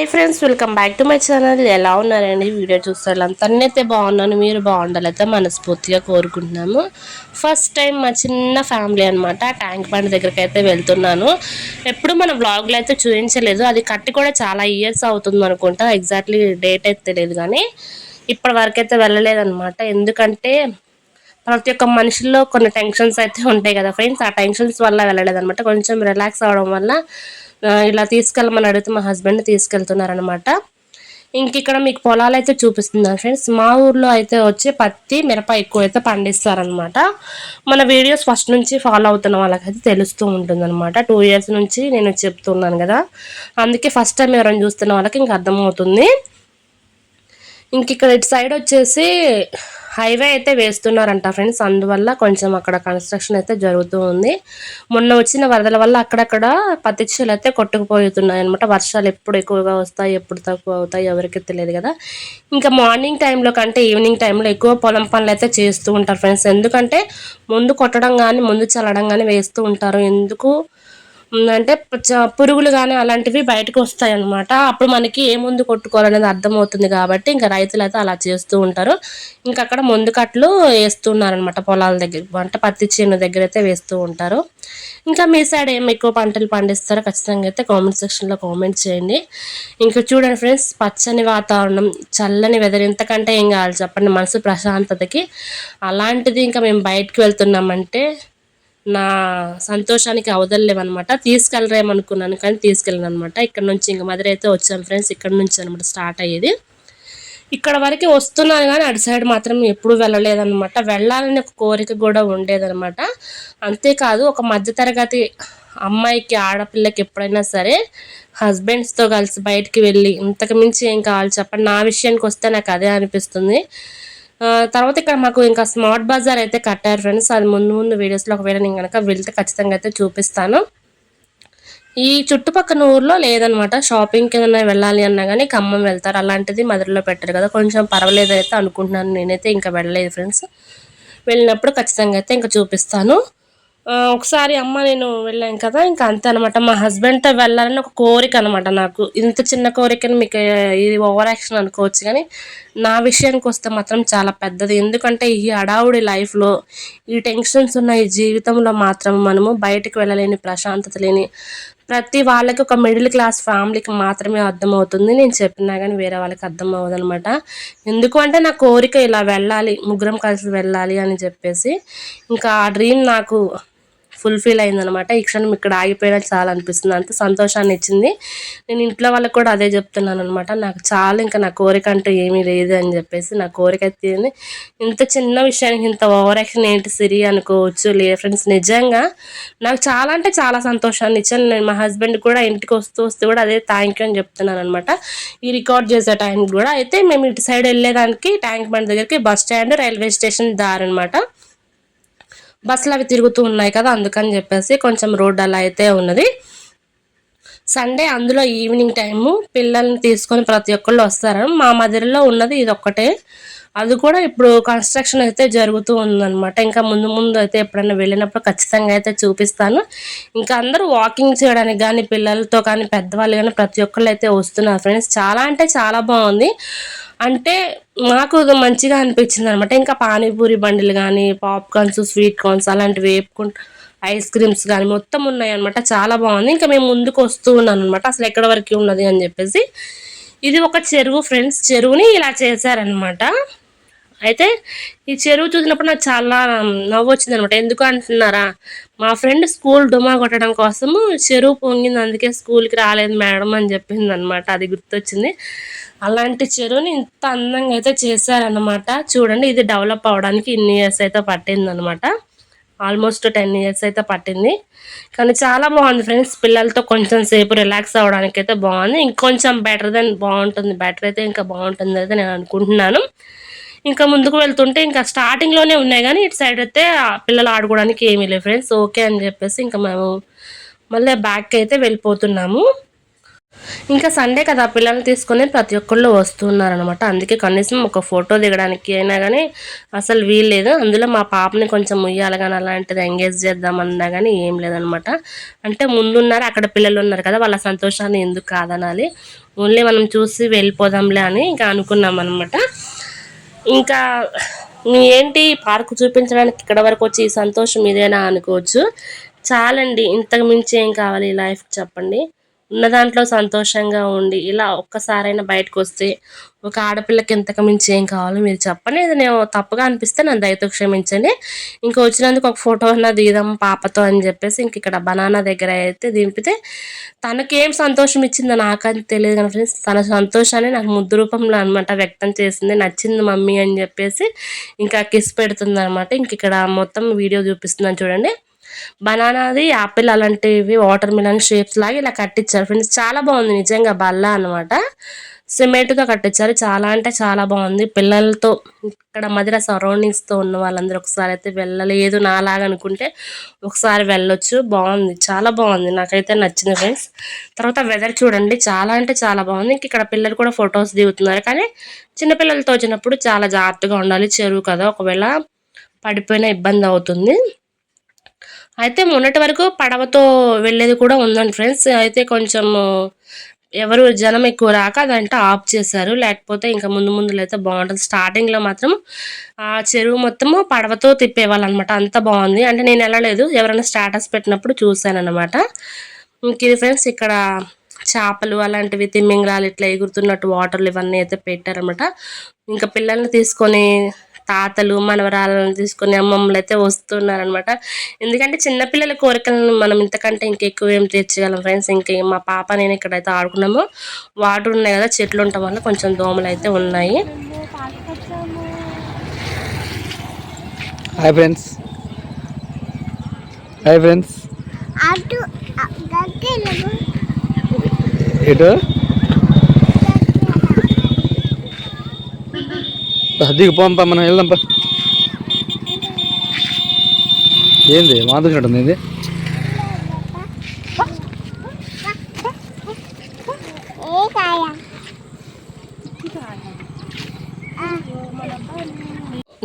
Hi friends welcome back to my channel. ఎలా ఉన్నారండి video చూస్తారు అంతనైతే బాగున్నాను మీరు బాగుండాలైతే మనస్ఫూర్తిగా కోరుకుంటున్నాము. ఫస్ట్ టైం మా చిన్న ఫ్యామిలీ అనమాట ట్యాంక్ బండ్ దగ్గరికి అయితే వెళ్తున్నాను. ఎప్పుడు మన బ్లాగ్లో అయితే చూపించలేదు. అది కట్టి కూడా చాలా ఇయర్స్ అవుతుంది అనుకుంటా ఎగ్జాక్ట్లీ డేట్ అయితే తెలియదు కానీ ఇప్పటి వరకు అయితే వెళ్ళలేదన్నమాట. ఎందుకంటే ప్రతి ఒక్క మనిషిలో కొన్ని టెన్షన్స్ అయితే ఉంటాయి కదా ఫ్రెండ్స్ ఆ టెన్షన్స్ వల్ల వెళ్ళలేదన్నమాట. కొంచెం రిలాక్స్ అవడం వల్ల ఇలా తీసుకెళ్ళమని అడిగితే మా హస్బెండ్ తీసుకెళ్తున్నారనమాట ఇంక ఇక్కడ మీకు పొలాలు అయితే చూపిస్తున్నాను ఫ్రెండ్స్. మా ఊర్లో అయితే వచ్చి పత్తి మిరప ఎక్కువ అయితే పండిస్తారనమాట మన వీడియోస్ ఫస్ట్ నుంచి ఫాలో అవుతున్న వాళ్ళకైతే తెలుస్తూ ఉంటుంది అనమాట టూ ఇయర్స్ నుంచి నేను చెప్తున్నాను కదా. అందుకే ఫస్ట్ టైం ఎవరైనా చూస్తున్న వాళ్ళకి ఇంక అర్థమవుతుంది. ఇంక ఇక్కడ ఇటు సైడ్ వచ్చేసి హైవే అయితే వేస్తున్నారంట ఫ్రెండ్స్. అందువల్ల కొంచెం అక్కడ కన్స్ట్రక్షన్ అయితే జరుగుతూ ఉంది. మొన్న వచ్చిన వరదల వల్ల అక్కడక్కడ పత్తి చేలు అయితే కొట్టుకుపోతున్నాయి అనమాట వర్షాలు ఎప్పుడు ఎక్కువగా వస్తాయి ఎప్పుడు తక్కువ అవుతాయి ఎవరికి తెలియదు కదా. ఇంకా మార్నింగ్ టైంలో కంటే ఈవినింగ్ టైంలో ఎక్కువ పొలం పనులు అయితే చేస్తూ ఉంటారు ఫ్రెండ్స్. ఎందుకంటే ముందు కొట్టడం కానీ ముందు చల్లడం కానీ వేస్తూ ఉంటారు. ఎందుకు? అంటే పురుగులు కానీ అలాంటివి బయటకు వస్తాయి అనమాట అప్పుడు మనకి ఏ ముందు కొట్టుకోవాలనేది అర్థమవుతుంది కాబట్టి ఇంకా రైతులు అయితే అలా చేస్తూ ఉంటారు. ఇంకా అక్కడ ముందు కట్లు వేస్తున్నారనమాట పొలాల దగ్గర అంటే పత్తి చేను దగ్గర అయితే వేస్తూ ఉంటారు. ఇంకా మీ సైడ్ ఏం ఎక్కువ పంటలు పండిస్తారో ఖచ్చితంగా అయితే కామెంట్ సెక్షన్లో కామెంట్ చేయండి. ఇంకా చూడండి ఫ్రెండ్స్ పచ్చని వాతావరణం చల్లని వెదర్ ఇంతకంటే ఏం కావాలి చెప్పండి మనసు ప్రశాంతతకి. అలాంటిది ఇంకా మేము బయటకు వెళ్తున్నామంటే నా సంతోషానికి అవదలేవన్నమాట తీసుకెళ్ళరేమనుకున్నాను కానీ తీసుకెళ్ళను అనమాట ఇక్కడ నుంచి ఇంక మదర్ అయితే వచ్చాను ఫ్రెండ్స్. ఇక్కడ నుంచి అనమాట స్టార్ట్ అయ్యేది. ఇక్కడ వరకు వస్తున్నాను కానీ అటు సైడ్ మాత్రం ఎప్పుడు వెళ్ళలేదన్నమాట. వెళ్ళాలని ఒక కోరిక కూడా ఉండేదన్నమాట. అంతేకాదు ఒక మధ్యతరగతి అమ్మాయికి ఆడపిల్లకి ఎప్పుడైనా సరే హస్బెండ్స్తో కలిసి బయటికి వెళ్ళి ఇంతకు మించి ఏం కావాలి చెప్పండి నా విషయానికి వస్తే నాకు అదే అనిపిస్తుంది. తర్వాత ఇక్కడ మాకు ఇంకా స్మార్ట్ బజార్ అయితే కట్టారు ఫ్రెండ్స్. అది ముందు ముందు వీడియోస్లో ఒకవేళ నేను కనుక వెళ్తే ఖచ్చితంగా అయితే చూపిస్తాను. ఈ చుట్టుపక్కల ఊర్లో లేదనమాట. షాపింగ్కి ఏదైనా వెళ్ళాలి అన్నా కానీ ఖమ్మం వెళ్తారు. అలాంటిది మధురలో పెట్టారు కదా. కొంచెం పర్వాలేదు అయితే అనుకుంటున్నాను. నేనైతే ఇంకా వెళ్ళలేదు ఫ్రెండ్స్. వెళ్ళినప్పుడు ఖచ్చితంగా అయితే ఇంకా చూపిస్తాను. ఒకసారి అమ్మ నేను వెళ్ళాను కదా ఇంకా అంతే అనమాట మా హస్బెండ్తో వెళ్ళాలని ఒక కోరిక అనమాట నాకు. ఇంత చిన్న కోరికని మీకు ఇది ఓవర్ యాక్షన్ అనుకోవచ్చు కానీ నా విషయానికి వస్తే మాత్రం చాలా పెద్దది. ఎందుకంటే ఈ అడావుడి లైఫ్లో ఈ టెన్షన్స్ ఉన్న ఈ జీవితంలో మాత్రం మనము బయటకు వెళ్ళలేని ప్రశాంతత లేని ప్రతి వాళ్ళకి ఒక మిడిల్ క్లాస్ ఫ్యామిలీకి మాత్రమే అర్థమవుతుంది. నేను చెప్పినా కానీ వేరే వాళ్ళకి అర్థం అవ్వదు అనమాట ఎందుకు అంటే నా కోరిక ఇలా వెళ్ళాలి ముగ్గురం కలిసి వెళ్ళాలి అని చెప్పేసి. ఇంకా ఆ డ్రీమ్ నాకు ఫుల్ఫిల్ అయిందనమాట. ఈ క్షణం ఇక్కడ ఆగిపోయినా చాలా అనిపిస్తుంది అంత సంతోషాన్ని ఇచ్చింది. నేను ఇంట్లో వాళ్ళకి కూడా అదే చెప్తున్నాను అనమాట నాకు చాలా ఇంకా నా కోరిక అంటూ ఏమీ లేదు అని చెప్పేసి నా కోరిక అయితే ఇంత చిన్న విషయానికి ఇంత ఓవర్ యాక్షన్ ఏంటి సిరి అనుకోవచ్చు. లే ఫ్రెండ్స్ నిజంగా నాకు చాలా అంటే చాలా సంతోషాన్ని ఇచ్చాను. నేను మా హస్బెండ్ కూడా ఇంటికి వస్తూ వస్తూ కూడా అదే థ్యాంక్ యూ అని చెప్తున్నాను అనమాట ఈ రికార్డ్ చేసే టైం కూడా. అయితే మేము ఇటు సైడ్ వెళ్ళేదానికి ట్యాంక్ బండ్ దగ్గరికి బస్ స్టాండ్ రైల్వే స్టేషన్ దారి అనమాట బస్సులు అవి తిరుగుతూ ఉన్నాయి కదా అందుకని చెప్పేసి కొంచెం రోడ్ అలా అయితే ఉన్నది. సండే అందులో ఈవినింగ్ టైము పిల్లల్ని తీసుకొని ప్రతి ఒక్కళ్ళు వస్తారు. మా మదిరిలో ఉన్నది ఇది ఒక్కటే అది కూడా ఇప్పుడు కన్స్ట్రక్షన్ అయితే జరుగుతూ ఉందన్నమాట. ఇంకా ముందు ముందు అయితే ఎప్పుడైనా వెళ్ళినప్పుడు ఖచ్చితంగా అయితే చూపిస్తాను. ఇంకా అందరూ వాకింగ్ చేయడానికి కానీ పిల్లలతో కానీ పెద్దవాళ్ళు కానీ ప్రతి ఒక్కళ్ళు అయితే వస్తున్నారు. ఫ్రెండ్స్ చాలా అంటే చాలా బాగుంది. అంటే మాకు మంచిగా అనిపించింది అనమాట ఇంకా పానీపూరి బండిలు కానీ పాప్కార్న్స్ స్వీట్ కార్న్స్ అలాంటివి వేపుకుంటూ ఐస్ క్రీమ్స్ కానీ మొత్తం ఉన్నాయి అనమాట చాలా బాగుంది. ఇంకా మేము ముందుకు వస్తూ ఉన్నాను అనమాట అసలు ఎక్కడ వరకు ఉన్నది అని చెప్పేసి. ఇది ఒక చెరువు ఫ్రెండ్స్. చెరువుని ఇలా చేశారనమాట. అయితే ఈ చెరువు చూసినప్పుడు నాకు చాలా నవ్వు వచ్చింది అనమాట ఎందుకు అంటున్నారా? మా ఫ్రెండ్ స్కూల్ డుమా కొట్టడం కోసము చెరువు పొంగింది. అందుకే స్కూల్కి రాలేదు మేడం అని చెప్పింది అనమాట అది గుర్తొచ్చింది. అలాంటి చెరువుని ఇంత అందంగా అయితే చేశారనమాట చూడండి ఇది డెవలప్ అవడానికి ఇన్ని ఇయర్స్ అయితే పట్టిందనమాట ఆల్మోస్ట్ టెన్ ఇయర్స్ అయితే పట్టింది. కానీ చాలా బాగుంది ఫ్రెండ్స్. పిల్లలతో కొంచెం సేపు రిలాక్స్ అవ్వడానికి అయితే బాగుంది. ఇంకొంచెం బెటర్ దెన్ బాగుంటుంది. బెటర్ అయితే ఇంకా బాగుంటుంది అయితే నేను అనుకుంటున్నాను. ఇంకా ముందుకు వెళ్తుంటే ఇంకా స్టార్టింగ్లోనే ఉన్నాయి కానీ ఇటు సైడ్ అయితే పిల్లలు ఆడుకోవడానికి ఏమీ లేదు ఫ్రెండ్స్. ఓకే అని చెప్పేసి ఇంకా మేము మళ్ళీ బ్యాక్ అయితే వెళ్ళిపోతున్నాము. ఇంకా సండే కదా పిల్లల్ని తీసుకొని ప్రతి ఒక్కళ్ళు వస్తున్నారనమాట అందుకే కనీసం ఒక ఫోటో దిగడానికి అయినా కానీ అసలు వీల్లేదు అందులో మా పాపని కొంచెం ఉయ్యాలి కానీ అలాంటిది ఎంగేజ్ చేద్దామన్నా కానీ ఏం లేదనమాట అంటే ముందున్నారు అక్కడ పిల్లలు ఉన్నారు కదా వాళ్ళ సంతోషాన్ని ఎందుకు కాదనాలి? ఓన్లీ మనం చూసి వెళ్ళిపోదాంలే అని ఇంకా అనుకున్నాం అనమాట ఇంకా ఏంటి? పార్కు చూపించడానికి ఇక్కడ వరకు వచ్చి ఈ సంతోషం ఇదేనా అనుకోవచ్చు. చాలండి ఇంతకు మించి ఏం కావాలి లైఫ్ చెప్పండి. ఉన్న దాంట్లో సంతోషంగా ఉండి ఇలా ఒక్కసారైనా బయటకు వస్తే ఒక ఆడపిల్లకి ఇంతకు మించి ఏం కావాలో మీరు చెప్పండి. ఇది నేను తప్పుగా అనిపిస్తే నన్ను దయతో క్షమించండి. ఇంకా వచ్చినందుకు ఒక ఫోటో అన్న దిగుదాం పాపతో అని చెప్పేసి ఇంక ఇక్కడ బనానా దగ్గర అయితే దింపితే తనకేం సంతోషం ఇచ్చిందో నాకని తెలియదు కానీ ఫ్రెండ్స్ తన సంతోషాన్ని నాకు ముద్దు రూపంలో అనమాట వ్యక్తం చేసింది. నచ్చింది మమ్మీ అని చెప్పేసి ఇంకా కిస్ పెడుతుంది అనమాట ఇంక ఇక్కడ మొత్తం వీడియో చూపిస్తుందని చూడండి. బనానాది యాపిల్ అలాంటివి వాటర్ మిలన్ షేప్స్ లాగా ఇలా కట్టించారు ఫ్రెండ్స్. చాలా బాగుంది నిజంగా బల్ల అనమాట సిమెంట్తో కట్టించారు చాలా అంటే చాలా బాగుంది. పిల్లలతో ఇక్కడ మధ్య సరౌండింగ్స్తో ఉన్న వాళ్ళందరూ ఒకసారి అయితే వెళ్ళలేదు నాలాగా అనుకుంటే ఒకసారి వెళ్ళొచ్చు. బాగుంది. చాలా బాగుంది. నాకైతే నచ్చింది ఫ్రెండ్స్. తర్వాత వెదర్ చూడండి. చాలా అంటే చాలా బాగుంది. ఇంక ఇక్కడ పిల్లలు కూడా ఫొటోస్ దిగుతున్నారు. కానీ చిన్నపిల్లలతో వచ్చినప్పుడు చాలా జాగ్రత్తగా ఉండాలి. చెరువు కదా. ఒకవేళ పడిపోయిన ఇబ్బంది అవుతుంది. అయితే మొన్నటి వరకు పడవతో వెళ్ళేది కూడా ఉందండి ఫ్రెండ్స్. అయితే కొంచెం ఎవరు జనం ఎక్కువ రాక అదంటే ఆఫ్ చేశారు. లేకపోతే ఇంకా ముందు ముందులో అయితే బాగుంటుంది. స్టార్టింగ్లో మాత్రం ఆ చెరువు మొత్తము పడవతో తిప్పేవాళ్ళు అనమాట అంత బాగుంది. అంటే నేను వెళ్ళలేదు. ఎవరైనా స్టాటస్ పెట్టినప్పుడు చూశానమాట అనమాట ఇది ఫ్రెండ్స్ ఇక్కడ చేపలు అలాంటివి తిమ్మింగ్రాలు ఇట్లా ఎగురుతున్నట్టు వాటర్లు ఇవన్నీ అయితే పెట్టారనమాట ఇంకా పిల్లల్ని తీసుకొని తాతలు మనవరాలను తీసుకుని అమ్మమ్మలు అయితే వస్తున్నారనమాట ఎందుకంటే చిన్నపిల్లల కోరికలను మనం ఇంతకంటే ఇంకెక్కువ ఏం తెచ్చగలం ఫ్రెండ్స్ ఇంకే మా పాప నేను ఇక్కడైతే ఆడుకున్నాము. వాటర్ ఉన్నాయి కదా చెట్లు ఉండటం వల్ల కొంచెం దోమలు అయితే ఉన్నాయి హాయ్ ఫ్రెండ్స్ హాయ్ ఫ్రెండ్స్ ఎటు దిగి పోంపా మనం వెళ్దాంపా ఏంది మాట్లాడుతుంది ఇది?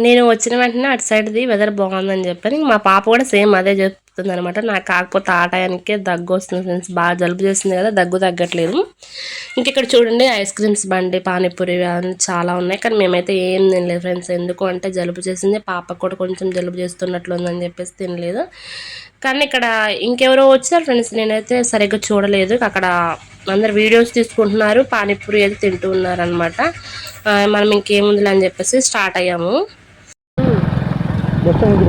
నేను వచ్చిన వెంటనే అటు సైడ్ది వెదర్ బాగుందని చెప్పాను మా పాప కూడా సేమ్ అదే చెప్తుంది అనమాట నాకు కాకపోతే ఆ టయానికే దగ్గు వస్తుంది ఫ్రెండ్స్ బాగా జలుబు చేస్తుంది కదా దగ్గు తగ్గట్లేదు. ఇంక ఇక్కడ చూడండి ఐస్ క్రీమ్స్ బండి పానీపూరి అన్నీ చాలా ఉన్నాయి. కానీ మేమైతే ఏం తినలేదు ఫ్రెండ్స్. ఎందుకు అంటే జలుబు చేసింది. పాపకు కూడా కొంచెం జలుబు చేస్తున్నట్లు ఉందని చెప్పేసి తినలేదు. కానీ ఇక్కడ ఇంకెవరో వచ్చారు ఫ్రెండ్స్. నేనైతే సరిగ్గా చూడలేదు. అక్కడ అందరు వీడియోస్ తీసుకుంటున్నారు. పానీపూరి అయితే తింటూ ఉన్నారనమాట మనం ఇంకేముంది అని చెప్పేసి స్టార్ట్ అయ్యాము బస్ స్టాండ్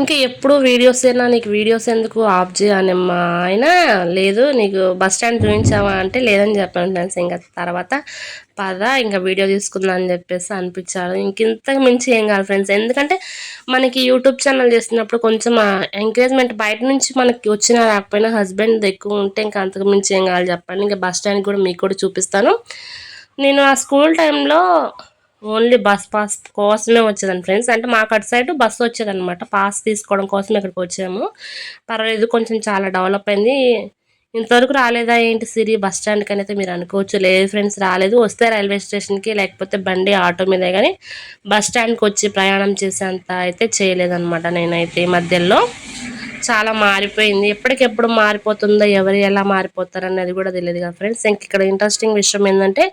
ఇంకా ఎప్పుడు వీడియోస్ అయినా నీకు వీడియోస్ ఎందుకు ఆఫ్ చేయనమ్మా? అయినా లేదు నీకు బస్ స్టాండ్ చూపించావా అంటే లేదని చెప్పాను ఫ్రెండ్స్. ఇంకా తర్వాత పద ఇంకా వీడియో తీసుకుందాం అని చెప్పేసి అనిపించాడు ఇంకింతకు మించి ఏం కాదు ఫ్రెండ్స్. ఎందుకంటే మనకి యూట్యూబ్ ఛానల్ చేస్తున్నప్పుడు కొంచెం ఎంకరేజ్మెంట్ బయట నుంచి మనకి వచ్చినా రాకపోయినా హస్బెండ్ ఎక్కువ ఉంటే ఇంకా అంతకు మించి ఏం కావాలి చెప్పండి. ఇంకా బస్ స్టాండ్ కూడా మీకు కూడా చూపిస్తాను. నేను ఆ స్కూల్ టైంలో ఓన్లీ బస్ పాస్ కోసమే వచ్చేదండి ఫ్రెండ్స్. అంటే మాకు అటు సైడ్ బస్సు వచ్చేదనమాట పాస్ తీసుకోవడం కోసం ఇక్కడికి వచ్చాము. పర్వాలేదు కొంచెం చాలా డెవలప్ అయింది. ఇంతవరకు రాలేదా ఏంటి సిరి? బస్ స్టాండ్కి అయితే మీరు అనుకోవచ్చు. లేదు ఫ్రెండ్స్ రాలేదు. వస్తే రైల్వే స్టేషన్కి లేకపోతే బండి ఆటో మీదే కానీ బస్ స్టాండ్కి వచ్చి ప్రయాణం చేసేంత అయితే చేయలేదన్నమాట నేనైతే ఈ మధ్యలో. చాలా మారిపోయింది. ఎప్పటికెప్పుడు మారిపోతుందో ఎవరు ఎలా మారిపోతారు అనేది కూడా తెలియదు కదా ఫ్రెండ్స్. ఇంక ఇక్కడ ఇంట్రెస్టింగ్ విషయం ఏంటంటే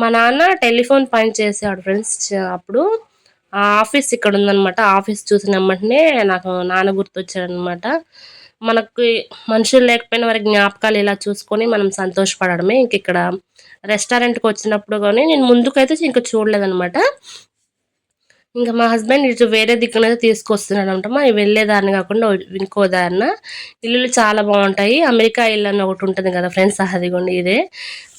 మా నాన్న టెలిఫోన్ పని చేసాడు ఫ్రెండ్స్. అప్పుడు ఆఫీస్ ఇక్కడ ఉందనమాట ఆఫీస్ చూసిన వెంటనే నాకు నాన్న గుర్తొచ్చాడనమాట మనకి మనుషులు లేకపోయిన వారి జ్ఞాపకాలు ఇలా చూసుకొని మనం సంతోషపడమే ఇంక ఇక్కడ రెస్టారెంట్కి వచ్చినప్పుడు కానీ నేను ముందుకైతే ఇంకా చూడలేదనమాట ఇంకా మా హస్బెండ్ ఇటు వేరే దిక్కునైతే తీసుకొస్తున్నాడు అనమాట మా వెళ్ళేదారిని కాకుండా ఇంకో దారిన. ఇల్లులు చాలా బాగుంటాయి. అమెరికా ఇల్లు అని ఒకటి ఉంటుంది కదా ఫ్రెండ్స్ అదిగోండి ఇదే.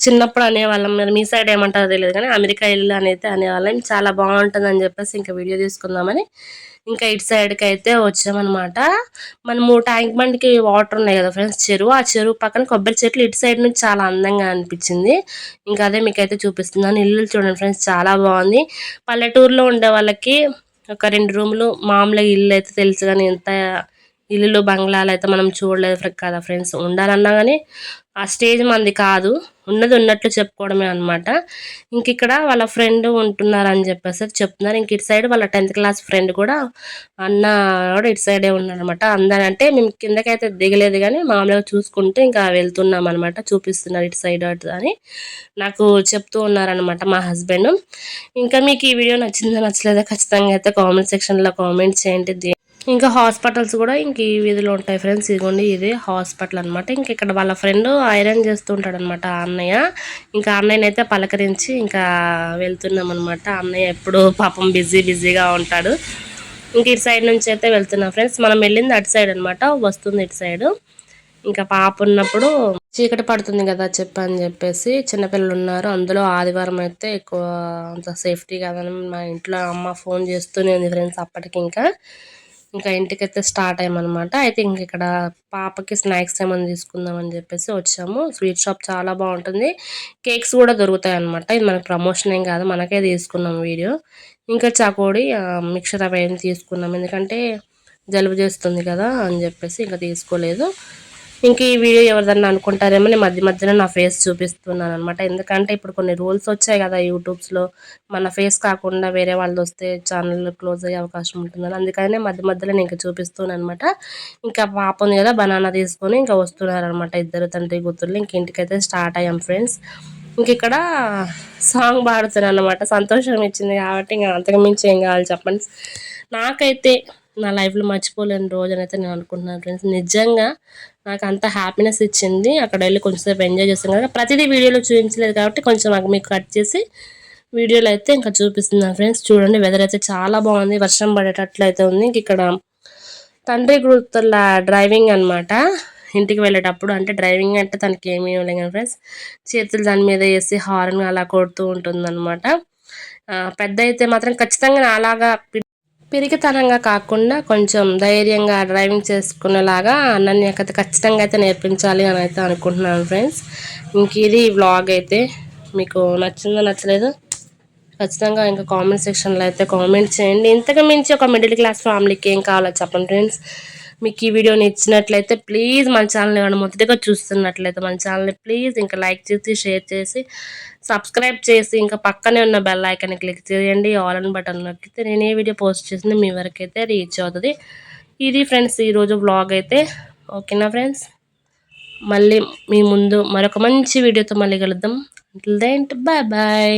చిన్నప్పుడు అనేవాళ్ళం. మీరు మీ సైడ్ ఏమంటారో తెలియదు కానీ అమెరికా ఇల్లు అనేది అనేవాళ్ళం. చాలా బాగుంటుంది అని చెప్పేసి ఇంకా వీడియో తీసుకుందామని ఇంకా ఇటు సైడ్కి అయితే వచ్చామన్నమాట. మనము ట్యాంక్ బండికి వాటర్ ఉన్నాయి కదా ఫ్రెండ్స్ చెరువు. ఆ చెరువు పక్కన కొబ్బరి చెట్లు ఇటు సైడ్ నుంచి చాలా అందంగా అనిపించింది. ఇంకా అదే మీకైతే చూపిస్తున్నాను. ఇల్లు చూడండి ఫ్రెండ్స్ చాలా బాగుంది. పల్లెటూరులో ఉండే వాళ్ళకి ఒక రెండు రూములు మామూలుగా ఇల్లు అయితే తెలుసు కానీ ఎంత ఇల్లులు బంగ్లాలు అయితే మనం చూడలేదు కదా ఫ్రెండ్స్ ఉండాలన్నా కానీ ఆ స్టేజ్ మంది కాదు ఉన్నది ఉన్నట్లు చెప్పుకోవడమే అనమాట ఇంక ఇక్కడ వాళ్ళ ఫ్రెండ్ ఉంటున్నారని చెప్పేసి చెప్తున్నారు. ఇంక ఇటు సైడ్ వాళ్ళ టెన్త్ క్లాస్ ఫ్రెండ్ కూడా అన్న కూడా ఇటు సైడే ఉన్నారనమాట అందరంటే మేము కిందకైతే దిగలేదు కానీ మామూలుగా చూసుకుంటూ ఇంకా వెళ్తున్నాం అనమాట చూపిస్తున్నారు ఇటు సైడ్ అటు అని. నాకు చెప్తూ ఉన్నారనమాట మా హస్బెండ్. ఇంకా మీకు ఈ వీడియో నచ్చిందో నచ్చలేదో ఖచ్చితంగా అయితే కామెంట్ సెక్షన్లో కామెంట్ చేయండి. ఇంకా హాస్పిటల్స్ కూడా ఇంక ఈ వీధిలో ఉంటాయి ఫ్రెండ్స్. ఇదిగోండి ఇది హాస్పిటల్ అనమాట ఇంక ఇక్కడ వాళ్ళ ఫ్రెండ్ ఐరన్ చేస్తుంటాడు అనమాట అన్నయ్య. ఇంకా అన్నయ్యని అయితే పలకరించి ఇంకా వెళ్తున్నాం అనమాట అన్నయ్య ఎప్పుడు పాపం బిజీ బిజీగా ఉంటాడు. ఇంక ఇటు సైడ్ నుంచి అయితే వెళ్తున్నాం ఫ్రెండ్స్. మనం వెళ్ళింది అటు సైడ్ అనమాట వస్తుంది ఇటు సైడ్. ఇంకా పాప ఉన్నప్పుడు చీకటి పడుతుంది కదా చెప్పని చెప్పేసి చిన్నపిల్లలు ఉన్నారు. అందులో ఆదివారం అయితే ఎక్కువ అంత సేఫ్టీ కాదని మా ఇంట్లో అమ్మ ఫోన్ చేస్తూనే ఉంది ఫ్రెండ్స్ అప్పటికి ఇంకా. ఇంకా ఇంటికైతే స్టార్ట్ అయ్యామన్నమాట. అయితే ఇంక ఇక్కడ పాపకి స్నాక్స్ ఏమైనా తీసుకుందాం అని చెప్పేసి వచ్చాము. స్వీట్ షాప్ చాలా బాగుంటుంది. కేక్స్ కూడా దొరుకుతాయి అనమాట ఇది మనకి ప్రమోషన్ ఏం కాదు మనకే తీసుకున్నాం వీడియో. ఇంకా చాకోడి మిక్చర్ అవి ఏం తీసుకున్నాం. ఎందుకంటే జలుబు చేస్తుంది కదా అని చెప్పేసి ఇంకా తీసుకోలేదు. ఇంకా ఈ వీడియో ఎవరిదన్నా అనుకుంటారేమో నేను మధ్య మధ్యలో నా ఫేస్ చూపిస్తున్నాను అనమాట ఎందుకంటే ఇప్పుడు కొన్ని రూల్స్ వచ్చాయి కదా యూట్యూబ్స్లో మన ఫేస్ కాకుండా వేరే వాళ్ళు వస్తే ఛానల్ క్లోజ్ అయ్యే అవకాశం ఉంటుందని. అందుకనే మధ్య మధ్యలో నేను ఇంకా చూపిస్తున్నాను అనమాట ఇంకా పాప ఉంది కదా బనానా తీసుకొని ఇంకా వస్తున్నారు అనమాట ఇద్దరు తండ్రి కూతుర్లు. ఇంక ఇంటికైతే స్టార్ట్ అయ్యాం ఫ్రెండ్స్ ఇంక ఇక్కడ సాంగ్ పాడుతున్నాను అనమాట సంతోషం ఇచ్చింది కాబట్టి ఇంకా అంతకుమించి ఏం కావాలి చెప్పండి. నాకైతే నా లైఫ్లో మర్చిపోలేని రోజు అని అయితే నేను అనుకుంటున్నాను ఫ్రెండ్స్. నిజంగా నాకు అంత హ్యాపీనెస్ ఇచ్చింది. అక్కడ వెళ్ళి కొంచెంసేపు ఎంజాయ్ చేస్తాం కదా. ప్రతిదీ వీడియోలో చూపించలేదు కాబట్టి కొంచెం నాకు మీకు కట్ చేసి వీడియోలో అయితే ఇంకా చూపిస్తున్నాను ఫ్రెండ్స్. చూడండి వెదర్ అయితే చాలా బాగుంది. వర్షం పడేటట్లు అయితే ఉంది. ఇక్కడ తండ్రి గుర్తుల డ్రైవింగ్ అనమాట ఇంటికి వెళ్ళేటప్పుడు అంటే డ్రైవింగ్ అంటే తనకి ఏమీ ఇవ్వలేదు కానీ ఫ్రెండ్స్. చేతులు దాని మీద వేసి హార్న్ అలా కొడుతూ ఉంటుంది అనమాట పెద్ద అయితే మాత్రం ఖచ్చితంగా అలాగా పిరికితనంగా కాకుండా కొంచెం ధైర్యంగా డ్రైవింగ్ చేసుకునేలాగా అన్నయ్యకైతే ఖచ్చితంగా అయితే నేర్పించాలి అని అయితే అనుకుంటున్నాను ఫ్రెండ్స్. ఇంక ఇది వ్లాగ్ అయితే. మీకు నచ్చిందో నచ్చలేదు ఖచ్చితంగా ఇంకా కామెంట్ సెక్షన్లో అయితే కామెంట్ చేయండి. ఇంతకు మించి ఒక మిడిల్ క్లాస్ ఫ్యామిలీకి ఏం కావాలో చెప్పండి ఫ్రెండ్స్. మీకు ఈ వీడియో నచ్చినట్లయితే ప్లీజ్ మన ఛానల్ ఏమైనా మొదటిగా చూస్తున్నట్లయితే మన ఛానల్ని ప్లీజ్ ఇంకా లైక్ చేసి షేర్ చేసి సబ్స్క్రైబ్ చేసి ఇంకా పక్కనే ఉన్న బెల్ ఐకాన్ని క్లిక్ చేయండి. ఆల్ అని బటన్ నొక్కితే నేను ఏ వీడియో పోస్ట్ చేసింది మీ వరకు అయితే రీచ్ అవుతుంది. ఇది ఫ్రెండ్స్ ఈరోజు వ్లాగ్ అయితే. ఓకేనా ఫ్రెండ్స్ మళ్ళీ మీ ముందు మరొక మంచి వీడియోతో మళ్ళీ కలుద్దాం. Bye bye